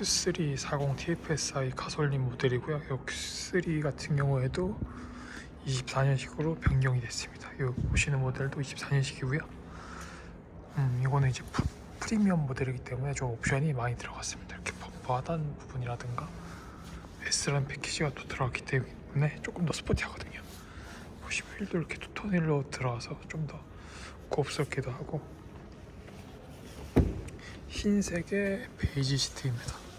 Q3 40 TFSI 가솔린 모델이고요. 이 Q3 같은 경우에도 24년식으로 변경이 됐습니다. 이 보시는 모델도 24년식이고요. 음, 이거는 이제 프, 프리미엄 모델이기 때문에 좀 옵션이 많이 들어갔습니다. 이렇게 범퍼 하단 부분이라든가 S라는 패키지가 또 들어갔기 때문에 조금 더 스포티하거든요. 보시면 휠도 이렇게 투톤 휠로 들어가서 좀 더 고급스럽기도 하고 흰색의 베이지 시트입니다.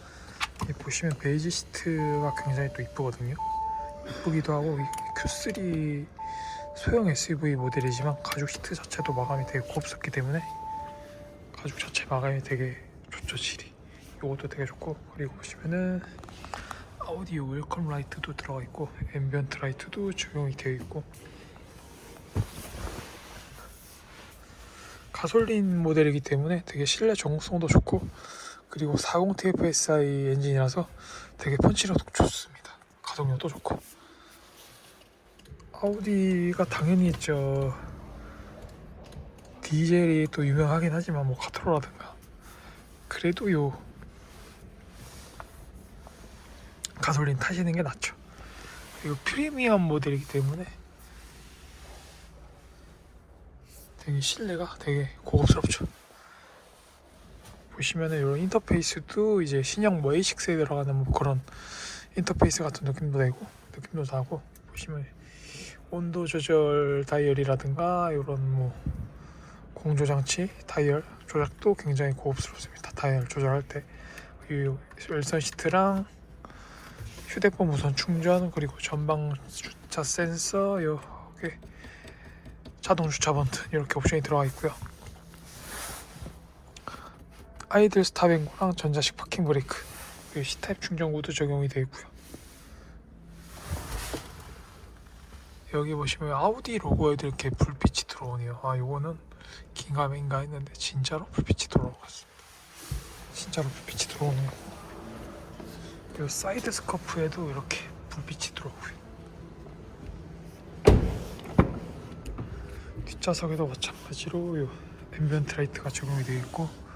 이 보시면 베이지 시트가 굉장히 또 이쁘거든요. 이쁘기도 하고 이 Q3 소형 SUV 모델이지만 가죽 시트 자체도 마감이 되게 고급스럽기 때문에 가죽 자체 마감이 되게 좋죠 질이. 이것도 되게 좋고 그리고 보시면은 아우디오 웰컴 라이트도 들어가 있고 앰비언트 라이트도 적용이 되어 있고 가솔린 모델이기 때문에 되게 실내 정숙성도 좋고 그리고 40 TFSI 엔진이라서 되게 펀치력도 좋습니다. 가동력도 좋고 아우디가 당연히 저 디젤이 또 유명하긴 하지만 뭐 카트로라든가 그래도 요 가솔린 타시는 게 낫죠. 그리고 프리미엄 모델이기 때문에 되게 실내가 되게 고급스럽죠. 보시면은 이런 인터페이스도 이제 신형 뭐 A6에 들어가는 뭐 그런 인터페이스 같은 느낌도 되고 느낌도 나고 보시면 온도 조절 다이얼이라든가 이런 뭐 공조 장치 다이얼 조작도 굉장히 고급스럽습니다. 다이얼 조절할 때 열선 시트랑 휴대폰 무선 충전 그리고 전방 주차 센서 이렇게 자동 주차 버튼 이렇게 옵션이 들어가 있고요. 아이들 스탑앤고랑 전자식 파킹 브레이크 그리고 C타입 충전구도 적용이 되어 있고요. 여기 보시면 아우디 로고에도 이렇게 불빛이 들어오네요. 아 이거는 긴가민가 했는데 진짜로 불빛이 들어왔습니다. 진짜로 불빛이 들어오네요. 그리고 사이드 스커프에도 이렇게 불빛이 들어오고요. 뒷좌석에도 마찬가지로 요 앰비언트 라이트가 적용이 되어 있고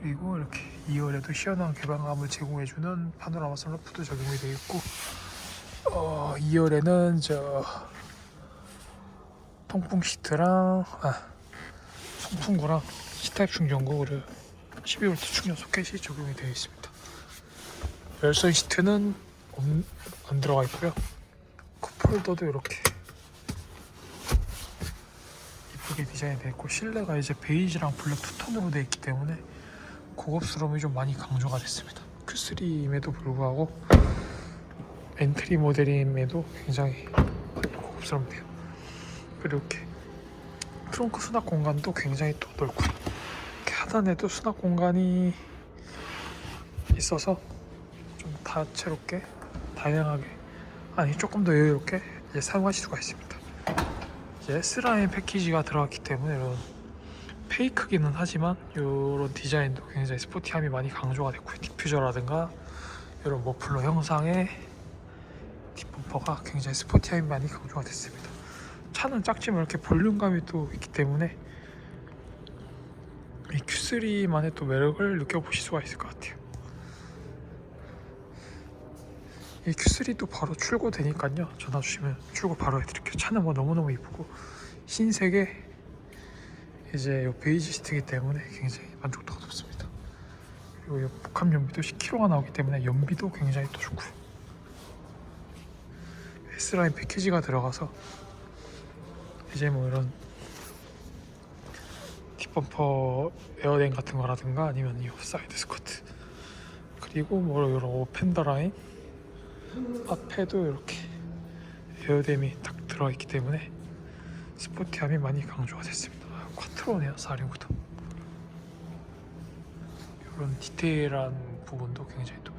그리고 이렇게 2열에도 시원한 개방감을 제공해주는 파노라마 선루프도 적용이 되어 있고 어, 2열에는 저 통풍 시트랑 아, 송풍구랑 C타입 충전구 그리고 12V 충전 소켓이 적용이 되어 있습니다. 열선 시트는 없- 안 들어가 있고요. 컵홀더도 이렇게 이쁘게 디자인되어 있고 실내가 이제 베이지랑 블랙 투톤으로 되어 있기 때문에 고급스러움이 좀 많이 강조가 됐습니다. Q3임에도 불구하고 엔트리 모델임에도 굉장히 고급스럽네요. 그리고 이렇게 트렁크 수납 공간도 굉장히 또 넓고 이렇게 하단에도 수납 공간이 있어서 좀 다채롭게 다양하게 아니 조금 더 여유롭게 사용하실 수가 있습니다. 이제 S라인 패키지가 들어갔기 때문에 이런 페이크기는 하지만 이런 디자인도 굉장히 스포티함이 많이 강조가 됐고 디퓨저라든가 이런 머플러 형상의 뒷범퍼가 굉장히 스포티함이 많이 강조가 됐습니다. 차는 작지만 이렇게 볼륨감이 또 있기 때문에 이 Q3만의 또 매력을 느껴보실 수가 있을 것 같아요. 이 Q3도 바로 출고되니까요. 전화 주시면 출고 바로 해드릴게요. 차는 뭐 너무너무 이쁘고 흰색에 이제 요 베이지 시트이기 때문에 굉장히 만족도가 높습니다. 그리고 이 복합 연비도 10kg가 나오기 때문에 연비도 굉장히 또 좋고요. S라인 패키지가 들어가서 이제 뭐 이런 뒷범퍼 에어댕 같은 거라든가 아니면 이 사이드 스커트 그리고 뭐 이런 오펜더 라인 앞에도 이렇게 에어댐이 딱 들어있기 때문에 스포티함이 많이 강조가 됐습니다. 아, 쿼트로네요, 4륜구도. 이런 디테일한 부분도 굉장히 또